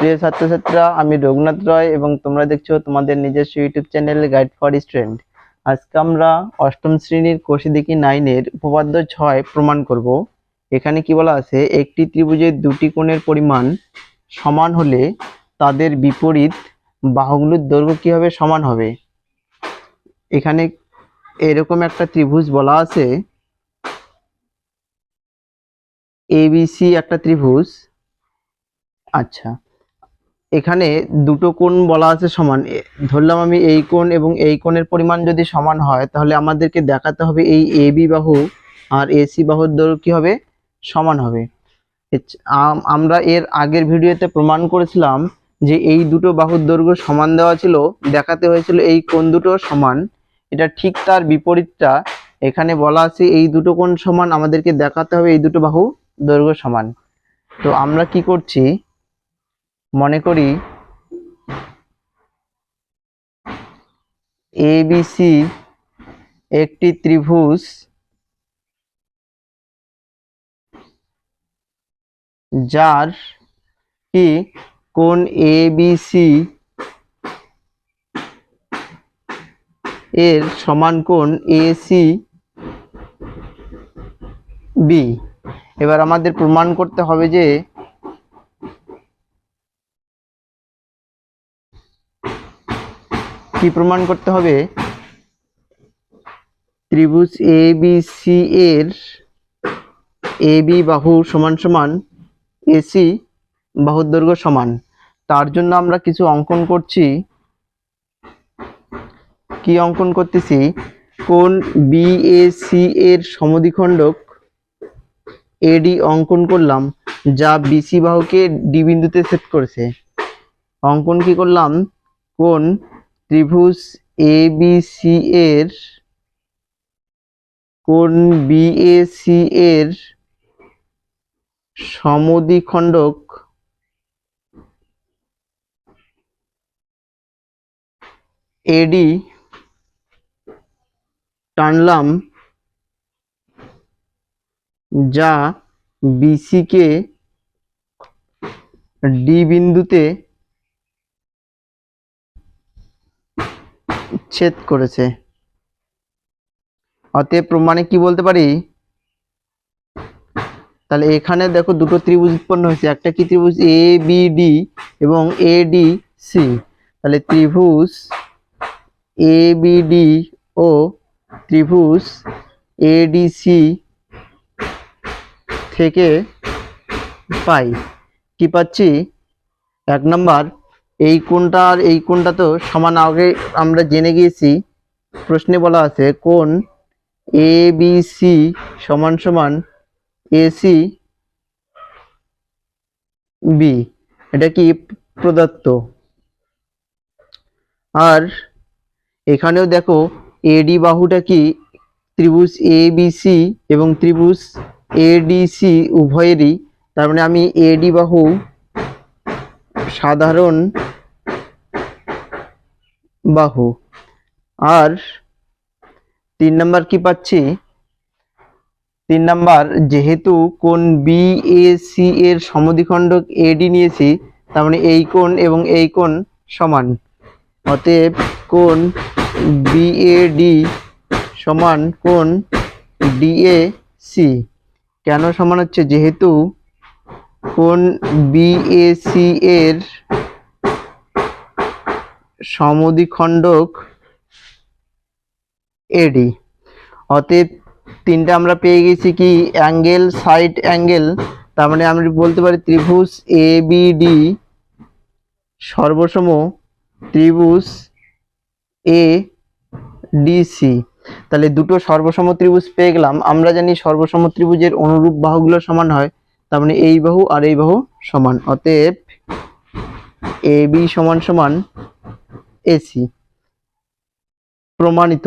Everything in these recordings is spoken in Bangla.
প্রিয় ছাত্রছাত্রীরা, আমি রঘুনাথ রয় এবং তোমরা দেখছ তোমাদের নিজস্ব YouTube channel guide for student আজকে আমরা অষ্টম শ্রেণির কোষিদিকি নাইনের উপপাদ্য ছয় প্রমাণ করব। এখানে কি বলা আছে? একটি ত্রিভুজের দুটি কোণের পরিমাণ সমান হলে তাদের বিপরীত বাহুগুলোর দৈর্ঘ্য কি হবে সমান হবে? এখানে এরকম একটা ত্রিভুজ বলা আছে। এবিসি একটা ত্রিভুজ। আচ্ছা। এখানে দুটো কোণ বলা আছে সমান। ধরলাম আমি এই কোণ এবং এই কোণের পরিমাণ যদি সমান হয়, তাহলে আমাদেরকে দেখাতে হবে এই এ বি বাহু আর এসি বাহুর দৈর্ঘ্য কি হবে? সমান হবে। আমরা এর আগের ভিডিওতে প্রমাণ করেছিলাম যে এই দুটো বাহুর দৈর্ঘ্য সমান দেওয়া ছিল, দেখাতে হয়েছিল এই কোণ দুটো সমান। এটা ঠিক তার বিপরীতটা, এখানে বলা আছে এই দুটো কোণ সমান, আমাদেরকে দেখাতে হবে এই দুটো বাহু দৈর্ঘ্য সমান। তো আমরা কি করছি? মনে করি এবিসি একটি ত্রিভুজ যার কি কোণ এবিসি এর সমান কোণ এসি বি এবার আমাদের প্রমাণ করতে হবে যে কি প্রমাণ করতে হবে? ত্রিভুজ এ বি সি এর এ বি বাহু সমান সমান এসি বাহুর দৈর্ঘ্য সমান। তার জন্য আমরা কিছু অঙ্কন করছি। কি অঙ্কন করতেছি? কোন বিএসি এর সমদ্বিখণ্ডক এডি অঙ্কন করলাম, যা বিসি বাহুকে ডি বিন্দুতে সেট করেছে। অঙ্কন কি করলাম? কোন ত্রিভুজ এ বি সি এর কোন বিএসি এর সমদ্বিখণ্ডক এডি টানলাম যা বিসি কে ডি বিন্দুতে ছেদ করেছে। অতএব প্রমাণে কি বলতে পারি? তাহলে এখানে দেখো দুটো ত্রিভুজ উৎপন্ন হয়েছে। একটা কি ত্রিভুজ? এ বি ডি এবং এ ডি সি তাহলে ত্রিভুজ এ বি ডি ও ত্রিভুজ এ ডি সি থেকে পাই। কি পাচ্ছি? এক নাম্বার এই কোণটা আর এই কোণটা তো সমান আগে আমরা জেনে গিয়েছি। প্রশ্নে বলা আছে, কোন এ বি সি সমান সমান এসি বি এটা কি প্রদত্ত? আর এখানেও দেখো এডি বাহুটা কি? ত্রিভুজ এ সি এবং ত্রিভুজ এডিসি উভয়েরই। তার মানে আমি এডি বাহু সাধারণ বাহু। আর তিন নাম্বার কি পাচ্ছি? তিন নাম্বার, যেহেতু কোণ বিএসি এর সমদ্বিখণ্ডক এডি নিয়েছি, তার মানে এই কোণ এবং এই কোণ সমান। অতএব কোণ বিএডি সমান কোণ ডিএসি কেন সমান হচ্ছে? যেহেতু কোণ বিএসি এর সমদ্বিখণ্ডক এডি অতএব তিনটা আমরা পেয়ে গেছি কি? Angle, side angle. তার মানে আমরা বলতে পারি ত্রিভুজ এ বি ডি সর্বসম ত্রিভুজ এ ডিসি তাহলে দুটো সর্বসম ত্রিভুজ পেয়ে গেলাম। আমরা জানি সর্বসম ত্রিভুজের অনুরূপ বাহুগুলো সমান হয়। তার মানে এই বাহু আর এই বাহু সমান। অতএব এ বি সমান সমান এসি। প্রমাণিত।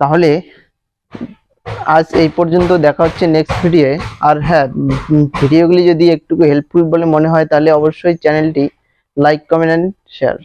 তাহলে আজ এই পর্যন্ত দেখা হচ্ছে নেক্সট ভিডিও আর হ্যাঁ ভিডিওগুলি যদি একটু হেল্পফুল বলে মনে হয়, তাহলে অবশ্যই চ্যানেলটি লাইক কমেন্ট অ্যান্ড শেয়ার